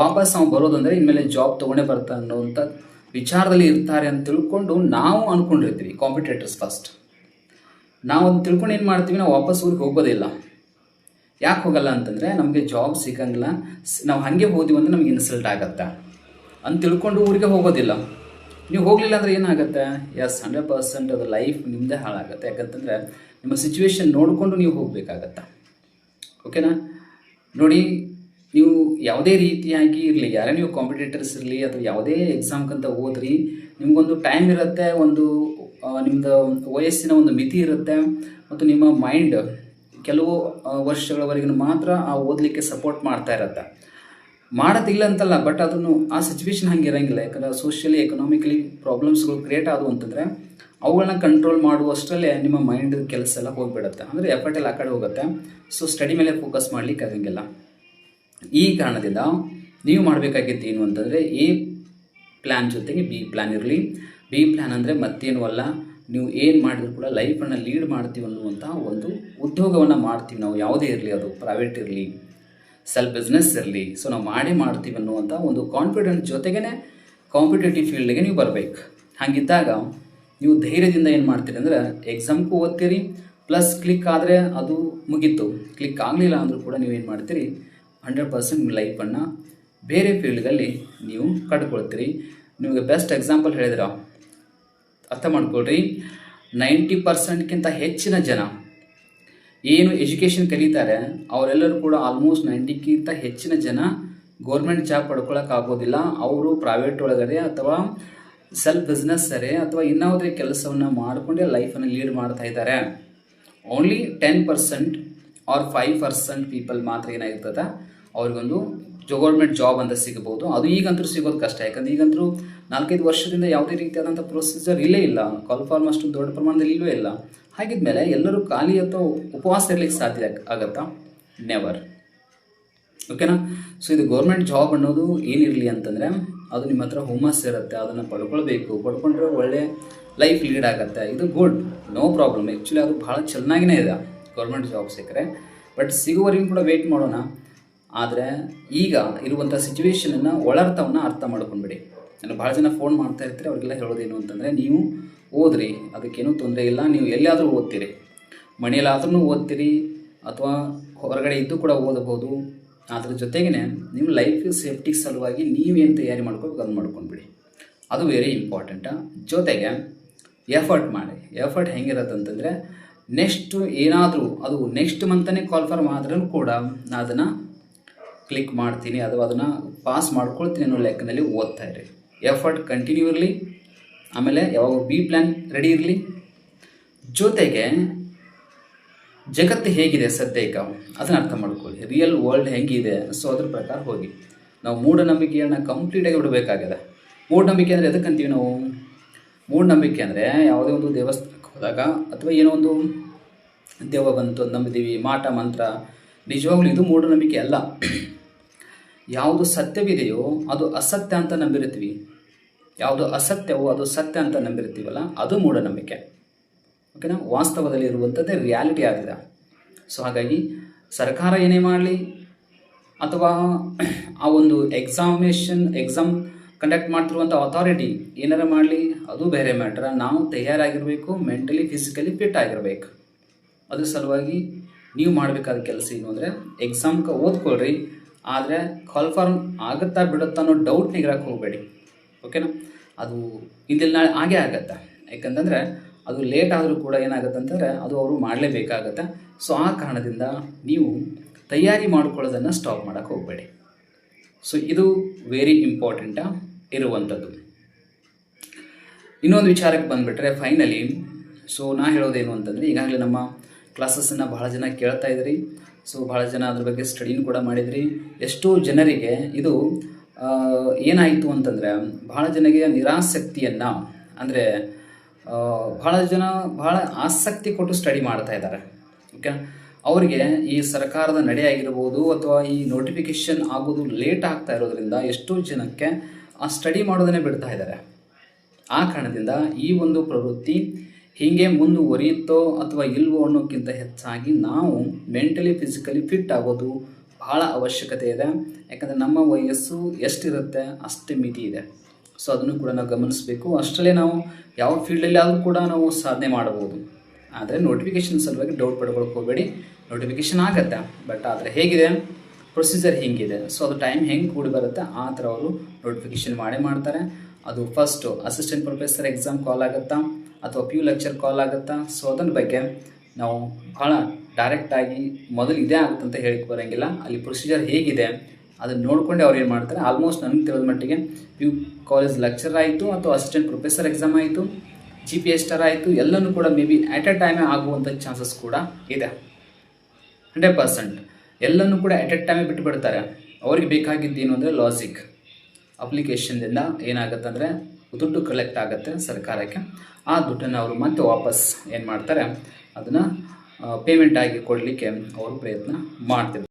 ವಾಪಸ್ ಅವ್ನು ಬರೋದಂದರೆ ಇನ್ಮೇಲೆ ಜಾಬ್ ತೊಗೊಂಡೇ ಬರ್ತಾನೆ ಅನ್ನೋಂಥ ವಿಚಾರದಲ್ಲಿ ಇರ್ತಾರೆ ಅಂತ ತಿಳ್ಕೊಂಡು ನಾವು ಅಂದ್ಕೊಂಡಿರ್ತೀವಿ ಕಾಂಪಿಟೇಟರ್ಸ್ ಫಸ್ಟ್ ನಾವು ಅದನ್ನ ತಿಳ್ಕೊಂಡು ಏನು ಮಾಡ್ತೀವಿ, ನಾವು ವಾಪಸ್ ಊರಿಗೆ ಹೋಗೋದಿಲ್ಲ. ಯಾಕೆ ಹೋಗಲ್ಲ ಅಂತಂದರೆ, ನಮಗೆ ಜಾಬ್ ಸಿಗಂಗಿಲ್ಲ. ನಾವು ಹಾಗೆ ಹೋದಿವಿ ಅಂದರೆ ನಮಗೆ ಇನ್ಸಲ್ಟ್ ಆಗತ್ತೆ. ಅಂತ ತಿಳ್ಕೊಂಡು ಊರಿಗೆ ಹೋಗೋದಿಲ್ಲ. ನೀವು ಹೋಗಲಿಲ್ಲ ಅಂದರೆ ಏನಾಗುತ್ತೆ? ಎಸ್ ಹಂಡ್ರೆಡ್ ಪರ್ಸೆಂಟ್ ಅದು ಲೈಫ್ ನಿಮ್ಮದೇ ಹಾಳಾಗುತ್ತೆ. ಯಾಕಂತಂದರೆ, ನಿಮ್ಮ ಸಿಚುವೇಶನ್ ನೋಡಿಕೊಂಡು ನೀವು ಹೋಗಬೇಕಾಗತ್ತೆ. ಓಕೆನಾ ನೋಡಿ, ನೀವು ಯಾವುದೇ ರೀತಿಯಾಗಿ ಇರಲಿ, ಯಾರೇ ನೀವು ಕಾಂಪಿಟೇಟರ್ಸ್ ಇರಲಿ, ಅಥವಾ ಯಾವುದೇ ಎಕ್ಸಾಮ್ಗಂತ ಓದ್ರಿ, ನಿಮಗೊಂದು ಟೈಮ್ ಇರುತ್ತೆ, ಒಂದು ನಿಮ್ಮದು ವಯಸ್ಸಿನ ಒಂದು ಮಿತಿ ಇರುತ್ತೆ ಮತ್ತು ನಿಮ್ಮ ಮೈಂಡ್ ಕೆಲವು ವರ್ಷಗಳವರೆಗೂ ಮಾತ್ರ ಆ ಓದಲಿಕ್ಕೆ ಸಪೋರ್ಟ್ ಮಾಡ್ತಾ ಇರತ್ತೆ. ಮಾಡೋದಿಲ್ಲ ಅಂತಲ್ಲ ಬಟ್ ಅದನ್ನು ಆ ಸಿಚುವೇಶನ್ ಹಂಗೆ ಇರಂಗಿಲ್ಲ. ಯಾಕಂದರೆ ಸೋಷಿಯಲಿ ಎಕನಾಮಿಕಲಿ ಪ್ರಾಬ್ಲಮ್ಸ್ಗಳು ಕ್ರಿಯೇಟ್ ಆದವು ಅಂತಂದರೆ ಅವುಗಳನ್ನ ಕಂಟ್ರೋಲ್ ಮಾಡುವಷ್ಟರಲ್ಲೇ ನಿಮ್ಮ ಮೈಂಡ್ ಕೆಲಸ ಎಲ್ಲ ಹೋಗಿಬಿಡುತ್ತೆ. ಅಂದರೆ ಎಫರ್ಟ್ ಎಲ್ಲ ಆ ಕಡೆ ಹೋಗುತ್ತೆ. ಸೊ ಸ್ಟಡಿ ಮೇಲೆ ಫೋಕಸ್ ಮಾಡ್ಲಿಕ್ಕೆ ಆಗಂಗಿಲ್ಲ. ಈ ಕಾರಣದಿಂದ ನೀವು ಮಾಡಬೇಕಾಗಿದ್ದು ಏನು ಅಂತಂದರೆ ಎ ಪ್ಲ್ಯಾನ್ ಜೊತೆಗೆ ಬಿ ಪ್ಲ್ಯಾನ್ ಇರಲಿ. ಬಿ ಪ್ಲ್ಯಾನ್ ಅಂದರೆ ಮತ್ತೇನು ಅಲ್ಲ, ನೀವು ಏನು ಮಾಡಿದ್ರು ಕೂಡ ಲೈಫನ್ನು ಲೀಡ್ ಮಾಡ್ತೀವಿ ಅನ್ನುವಂಥ ಒಂದು ಉದ್ಯೋಗವನ್ನು ಮಾಡ್ತೀವಿ ನಾವು. ಯಾವುದೇ ಇರಲಿ, ಅದು ಪ್ರೈವೇಟ್ ಇರಲಿ ಸೆಲ್ಫ್ ಬಿಸ್ನೆಸ್ ಇರಲಿ. ಸೊ ನಾವು ಮಾಡೇ ಮಾಡ್ತೀವಿ ಅನ್ನುವಂಥ ಒಂದು ಕಾನ್ಫಿಡೆನ್ಸ್ ಜೊತೆಗೇ ಕಾಂಪಿಟೇಟಿವ್ ಫೀಲ್ಡ್ಗೆ ನೀವು ಬರಬೇಕು. ಹಾಗಿದ್ದಾಗ ನೀವು ಧೈರ್ಯದಿಂದ ಏನು ಮಾಡ್ತೀರಿ ಅಂದರೆ ಎಕ್ಸಾಮ್ಗೂ ಓದ್ತೀರಿ ಪ್ಲಸ್ ಕ್ಲಿಕ್ ಆದರೆ ಅದು ಮುಗೀತು. ಕ್ಲಿಕ್ ಆಗಲಿಲ್ಲ ಅಂದರೂ ಕೂಡ ನೀವು ಏನು ಮಾಡ್ತೀರಿ ಹಂಡ್ರೆಡ್ ಪರ್ಸೆಂಟ್ ನಿಮ್ಮ ಲೈಫನ್ನು ಬೇರೆ ಫೀಲ್ಡ್ಗಳಲ್ಲಿ ನೀವು ಕಟ್ಕೊಳ್ತೀರಿ. ನಿಮಗೆ ಬೆಸ್ಟ್ ಎಕ್ಸಾಂಪಲ್ ಹೇಳಿದ್ರ? ಅರ್ಥ ಮಾಡ್ಕೊಳ್ರಿ. ನೈಂಟಿ ಪರ್ಸೆಂಟ್ಗಿಂತ ಹೆಚ್ಚಿನ ಜನ ಏನು ಎಜುಕೇಷನ್ ಕಲಿತಾರೆ, ಅವರೆಲ್ಲರೂ ಕೂಡ ಆಲ್ಮೋಸ್ಟ್ ನೈಂಟಿಕ್ಕಿಂತ ಹೆಚ್ಚಿನ ಜನ ಗೌರ್ಮೆಂಟ್ ಜಾಬ್ ಪಡ್ಕೊಳ್ಳೋಕ್ಕಾಗೋದಿಲ್ಲ ಅವರು ಪ್ರೈವೇಟ್ ಒಳಗಡೆ ಅಥವಾ ಸೆಲ್ಫ್ ಬಿಸ್ನೆಸ್ಸರೇ ಅಥವಾ ಇನ್ನಾವುದೇ ಕೆಲಸವನ್ನು ಮಾಡಿಕೊಂಡೇ ಲೈಫನ್ನು ಲೀಡ್ ಮಾಡ್ತಾ ಇದ್ದಾರೆ. Only ten percent or five percent people ಮಾತ್ರ ಏನಾಗಿರ್ತದೆ? ಅವ್ರಿಗೊಂದು ಗೌರ್ಮೆಂಟ್ ಜಾಬ್ ಅಂತ ಸಿಗಬಹುದು ಅದು ಈಗಂತೂ ಸಿಗೋದು ಕಷ್ಟ. ಯಾಕಂದ್ರೆ ಈಗಂತೂ ನಾಲ್ಕೈದು ವರ್ಷದಿಂದ ಯಾವುದೇ ರೀತಿಯಾದಂಥ ಪ್ರೊಸೀಜರ್ ಇಲ್ಲೇ ಇಲ್ಲ. ಕಾಲ್ ಫಾರ್ಮ್ ಅಷ್ಟು ದೊಡ್ಡ ಪ್ರಮಾಣದಲ್ಲಿ ಇಲ್ಲವೇ ಇಲ್ಲ. ಹಾಗಿದ್ಮೇಲೆ ಎಲ್ಲರೂ ಖಾಲಿ ಅಥವಾ ಉಪವಾಸ ಇರಲಿಕ್ಕೆ ಸಾಧ್ಯ ಆಗ್- ಆಗತ್ತಾ? ನೆವರ್ ಓಕೆನಾ ಸೊ ಇದು ಗೌರ್ಮೆಂಟ್ ಜಾಬ್ ಅನ್ನೋದು ಏನಿರಲಿ ಅಂತಂದರೆ ಅದು ನಿಮ್ಮ ಹತ್ರ ಹುಮ್ಮಸ್ ಇರುತ್ತೆ. ಅದನ್ನು ಪಡ್ಕೊಳ್ಬೇಕು. ಪಡ್ಕೊಂಡ್ರೆ ಒಳ್ಳೆ ಲೈಫ್ ಲೀಡ್ ಆಗುತ್ತೆ. ಇದು ಗುಡ್ ನೋ ಪ್ರಾಬ್ಲಮ್ ಆ್ಯಕ್ಚುಲಿ ಅದು ಭಾಳ ಚೆನ್ನಾಗಿನೇ ಇದೆ ಗೌರ್ಮೆಂಟ್ ಜಾಬ್ ಸಿಕ್ಕರೆ. ಬಟ್ ಸಿಗುವವರೆಗೂ ಕೂಡ ವೆಯ್ಟ್ ಮಾಡೋಣ. ಆದರೆ ಈಗ ಇರುವಂಥ ಸಿಚುವೇಶನನ್ನು ಒಳರ್ಥವನ್ನು ಅರ್ಥ ಮಾಡ್ಕೊಂಡ್ಬಿಡಿ. ನಾನು ಭಾಳ ಜನ ಫೋನ್ ಮಾಡ್ತಾ ಇರ್ತೀರಿ, ಅವ್ರಿಗೆಲ್ಲ ಹೇಳೋದೇನು ಅಂತಂದರೆ ನೀವು ಓದ್ರಿ, ಅದಕ್ಕೇನೂ ತೊಂದರೆ ಇಲ್ಲ, ನೀವು ಎಲ್ಲಿಯಾದರೂ ಓದ್ತೀರಿ. ಮನೆಯಲ್ಲಾದ್ರೂ ಓದ್ತೀರಿ, ಅಥವಾ ಹೊರಗಡೆ ಇದ್ದು ಕೂಡ ಓದಬಹುದು. ಅದ್ರ ಜೊತೆಗೇ ನಿಮ್ಮ ಲೈಫ್ ಸೇಫ್ಟಿ ಸಲುವಾಗಿ ನೀವೇನು ತಯಾರಿ ಮಾಡ್ಕೋಬೇಕು ಅದನ್ನು ಮಾಡ್ಕೊಂಡ್ಬಿಡಿ. ಅದು ವೆರಿ ಇಂಪಾರ್ಟೆಂಟ ಜೊತೆಗೆ ಎಫರ್ಟ್ ಮಾಡಿ. ಎಫರ್ಟ್ ಹೆಂಗಿರತ್ತೆ ಅಂತಂದರೆ ನೆಕ್ಸ್ಟು ಏನಾದರೂ, ಅದು ನೆಕ್ಸ್ಟ್ ಮಂತನೇ ಕಾಲ್ ಫಾರ್ಮ್ ಆದ್ರೂ ಕೂಡ ನಾನು ಅದನ್ನು ಕ್ಲಿಕ್ ಮಾಡ್ತೀನಿ ಅಥವಾ ಅದನ್ನು ಪಾಸ್ ಮಾಡ್ಕೊಳ್ತೀನಿ ಅನ್ನೋ ಲೆಕ್ಕದಲ್ಲಿ ಓದ್ತಾ ಇರಿ ಎಫರ್ಟ್ ಕಂಟಿನ್ಯೂ ಇರಲಿ ಆಮೇಲೆ ಯಾವಾಗ ಬಿ ಪ್ಲ್ಯಾನ್ ರೆಡಿ ಇರಲಿ. ಜೊತೆಗೆ ಜಗತ್ತು ಹೇಗಿದೆ ಸದ್ಯ ಈಗ? ಅದನ್ನ ಅರ್ಥ ಮಾಡ್ಕೊಳ್ಳಿ. ರಿಯಲ್ ವರ್ಲ್ಡ್ ಹೆಂಗಿದೆ? ಸೊ ಅದ್ರ ಪ್ರಕಾರ ಹೋಗಿ. ನಾವು ಮೂಢನಂಬಿಕೆಯನ್ನು ಕಂಪ್ಲೀಟಾಗಿ ಬಿಡಬೇಕಾಗಿದೆ ಮೂಢನಂಬಿಕೆ ಅಂದರೆ ಎದಕ್ಕಂತೀವಿ ನಾವು? ಮೂಢನಂಬಿಕೆ ಅಂದರೆ ಯಾವುದೇ ಒಂದು ದೇವಸ್ಥಾನಕ್ಕೆ ಹೋದಾಗ ಅಥವಾ ಏನೋ ಒಂದು ದೇವ ಬಂತು ನಂಬಿದ್ದೀವಿ ಮಾಟ, ಮಂತ್ರ, ನಿಜವಾಗ್ಲೂ ಇದು ಮೂಢನಂಬಿಕೆ ಅಲ್ಲ. ಯಾವುದು ಸತ್ಯವಿದೆಯೋ ಅದು ಅಸತ್ಯ ಅಂತ ನಂಬಿರ್ತೀವಿ ಯಾವುದು ಅಸತ್ಯವೋ ಅದು ಸತ್ಯ ಅಂತ ನಂಬಿರ್ತೀವಲ್ಲ ಅದು ಮೂಢನಂಬಿಕೆ. ಓಕೆನಾ ವಾಸ್ತವದಲ್ಲಿ ಇರುವಂಥದ್ದೇ ರಿಯಾಲಿಟಿ ಆಗಿದೆ. ಸೊ ಹಾಗಾಗಿ ಸರ್ಕಾರ ಏನೇ ಮಾಡಲಿ, ಅಥವಾ ಆ ಒಂದು ಎಕ್ಸಾಮಿನೇಷನ್ ಎಕ್ಸಾಮ್ ಕಂಡಕ್ಟ್ ಮಾಡ್ತಿರುವಂಥ ಅಥಾರಿಟಿ ಏನಾರ ಮಾಡಲಿ, ಅದು ಬೇರೆ ಮ್ಯಾಟ್ರ ನಾವು ತಯಾರಾಗಿರಬೇಕು ಮೆಂಟಲಿ ಫಿಸಿಕಲಿ ಫಿಟ್ ಆಗಿರಬೇಕು. ಅದ್ರ ಸಲುವಾಗಿ ನೀವು ಮಾಡಬೇಕಾದ ಕೆಲಸ ಏನು ಅಂದರೆ ಎಕ್ಸಾಮ್ಗೆ ಓದ್ಕೊಳ್ರಿ ಆದರೆ ಕನ್ಫರ್ಮ್ ಆಗುತ್ತಾ ಬಿಡುತ್ತಾ ಅನ್ನೋ ಡೌಟ್ ನಿಗ್ರಕ್ಕೆ ಹೋಗಬೇಡಿ. ಓಕೆನಾ ಅದು ಇದಿಲ್ಲ ನಾಳೆ ಆಗೇ ಆಗತ್ತೆ. ಯಾಕಂತಂದರೆ ಅದು ಲೇಟ್ ಆದರೂ ಕೂಡ ಏನಾಗುತ್ತೆ ಅಂತಂದರೆ ಅದು ಅವರು ಮಾಡಲೇಬೇಕಾಗತ್ತೆ. ಸೊ ಆ ಕಾರಣದಿಂದ ನೀವು ತಯಾರಿ ಮಾಡ್ಕೊಳ್ಳೋದನ್ನು ಸ್ಟಾಪ್ ಮಾಡೋಕ್ಕೆ ಹೋಗಬೇಡಿ. ಸೊ ಇದು ವೆರಿ ಇಂಪಾರ್ಟೆಂಟ ಇರುವಂಥದ್ದು. ಇನ್ನೊಂದು ವಿಚಾರಕ್ಕೆ ಬಂದುಬಿಟ್ರೆ ಫೈನಲಿ ಸೊ ನಾ ಹೇಳೋದೇನು ಅಂತಂದರೆ ಈಗಾಗಲೇ ನಮ್ಮ ಕ್ಲಾಸಸ್ಸನ್ನು ಬಹಳ ಜನ ಕೇಳ್ತಾ ಇದ್ರಿ. ಸೊ ಭಾಳ ಜನ ಅದ್ರ ಬಗ್ಗೆ ಸ್ಟಡಿನೂ ಕೂಡ ಮಾಡಿದ್ರಿ. ಎಷ್ಟೋ ಜನರಿಗೆ ಇದು ಏನಾಯಿತು ಅಂತಂದರೆ, ಬಹಳ ಜನರಿಗೆ ನಿರಾಸಕ್ತಿಯನ್ನು, ಅಂದರೆ ಬಹಳ ಜನ ಬಹಳ ಆಸಕ್ತಿ ಕೊಟ್ಟು ಸ್ಟಡಿ ಮಾಡ್ತಾ ಇದ್ದಾರೆ. ಓಕೆ ಅವರಿಗೆ ಈ ಸರ್ಕಾರದ ನಡೆ ಆಗಿರ್ಬೋದು ಅಥವಾ ಈ ನೋಟಿಫಿಕೇಶನ್ ಆಗೋದು ಲೇಟ್ ಆಗ್ತಾ ಇರೋದ್ರಿಂದ ಎಷ್ಟೋ ಜನಕ್ಕೆ ಆ ಸ್ಟಡಿ ಮಾಡೋದನ್ನೇ ಬಿಡ್ತಾ ಇದ್ದಾರೆ. ಆ ಕಾರಣದಿಂದ ಈ ಒಂದು ಪ್ರವೃತ್ತಿ ಹೀಗೆ ಮುಂದುವರಿಯುತ್ತೋ ಅಥವಾ ಇಲ್ವೋ ಅನ್ನೋಕ್ಕಿಂತ ಹೆಚ್ಚಾಗಿ ನಾವು ಮೆಂಟಲಿ ಫಿಸಿಕಲಿ ಫಿಟ್ ಆಗೋದು ಬಹಳ ಅವಶ್ಯಕತೆ ಇದೆ. ಯಾಕಂದರೆ ನಮ್ಮ ವಯಸ್ಸು ಎಷ್ಟಿರುತ್ತೆ ಅಷ್ಟು ಮಿತಿ ಇದೆ. ಸೊ ಅದನ್ನು ಕೂಡ ನಾವು ಗಮನಿಸಬೇಕು. ಅಷ್ಟರಲ್ಲೇ ನಾವು ಯಾವ ಫೀಲ್ಡಲ್ಲಿ ಆದರೂ ಕೂಡ ನಾವು ಸಾಧನೆ ಮಾಡಬಹುದು. ಆದರೆ ನೋಟಿಫಿಕೇಷನ್ ಸಲುವಾಗಿ ಡೌಟ್ ಪಡ್ಕೊಳಕ್ಕೆ ಹೋಗಬೇಡಿ. ನೋಟಿಫಿಕೇಷನ್ ಆಗುತ್ತೆ ಬಟ್ ಆದರೆ ಹೇಗಿದೆ? ಪ್ರೊಸೀಜರ್ ಹೇಗಿದೆ. ಸೊ ಅದು ಟೈಮ್ ಹೆಂಗೆ ಕೂಡಿ ಬರುತ್ತೆ, ಆ ಥರ ಅವರು ನೋಟಿಫಿಕೇಷನ್ ಮಾಡೇ ಮಾಡ್ತಾರೆ. ಅದು first assistant professor exam call ಆಗುತ್ತಾ? ಅಥವಾ ಪಿ ಯು ಲೆಕ್ಚರ್ ಕಾಲ್ ಆಗುತ್ತಾ? ಸೊ ಅದನ್ನ ಬಗ್ಗೆ ನಾವು ಭಾಳ ಡೈರೆಕ್ಟಾಗಿ ಮೊದಲು ಇದೇ ಅಂತ ಹೇಳಿ ಬರೋಂಗಿಲ್ಲ. ಅಲ್ಲಿ ಪ್ರೊಸೀಜರ್ ಹೇಗಿದೆ, ಅದನ್ನು ನೋಡ್ಕೊಂಡೆ ಅವ್ರು ಏನು ಮಾಡ್ತಾರೆ? ಆಲ್ಮೋಸ್ಟ್ ನನಗೆ ತಿಳಿದ ಮಟ್ಟಿಗೆ ಪ್ಯೂ ಕಾಲೇಜ್ ಲೆಕ್ಚರ್ ಆಯಿತು ಅಥವಾ ಅಸಿಸ್ಟೆಂಟ್ ಪ್ರೊಫೆಸರ್ ಎಕ್ಸಾಮ್ ಆಯಿತು G P S T R ಆಯಿತು, ಎಲ್ಲನೂ ಕೂಡ ಮೇ ಬಿ ಆಟ್ ಎ ಟೈಮೇ ಆಗುವಂಥ ಚಾನ್ಸಸ್ ಕೂಡ ಇದೆ. ಹಂಡ್ರೆಡ್ ಪರ್ಸೆಂಟ್ ಎಲ್ಲನೂ ಕೂಡ ಎಟ್ ಎ ಟೈಮೇ ಬಿಟ್ಟುಬಿಡ್ತಾರೆ ಅವ್ರಿಗೆ ಬೇಕಾಗಿದ್ದೇನು ಅಂದರೆ ಲಾಜಿಕ್ ಅಪ್ಲಿಕೇಶನ್ದಿಂದ ಏನಾಗುತ್ತೆ ಅಂದರೆ ದುಡ್ಡು ಕಲೆಕ್ಟ್ ಆಗುತ್ತೆ ಸರ್ಕಾರಕ್ಕೆ. ಆ ದುಡ್ಡನ್ನು ಅವರು ಮತ್ತೆ ವಾಪಸ್ ಏನು ಮಾಡ್ತಾರೆ? ಅದನ್ನು ಪೇಮೆಂಟ್ ಆಗಿ ಕೊಡಲಿಕ್ಕೆ ಅವರು ಪ್ರಯತ್ನ ಮಾಡ್ತಿರ್ತಾರೆ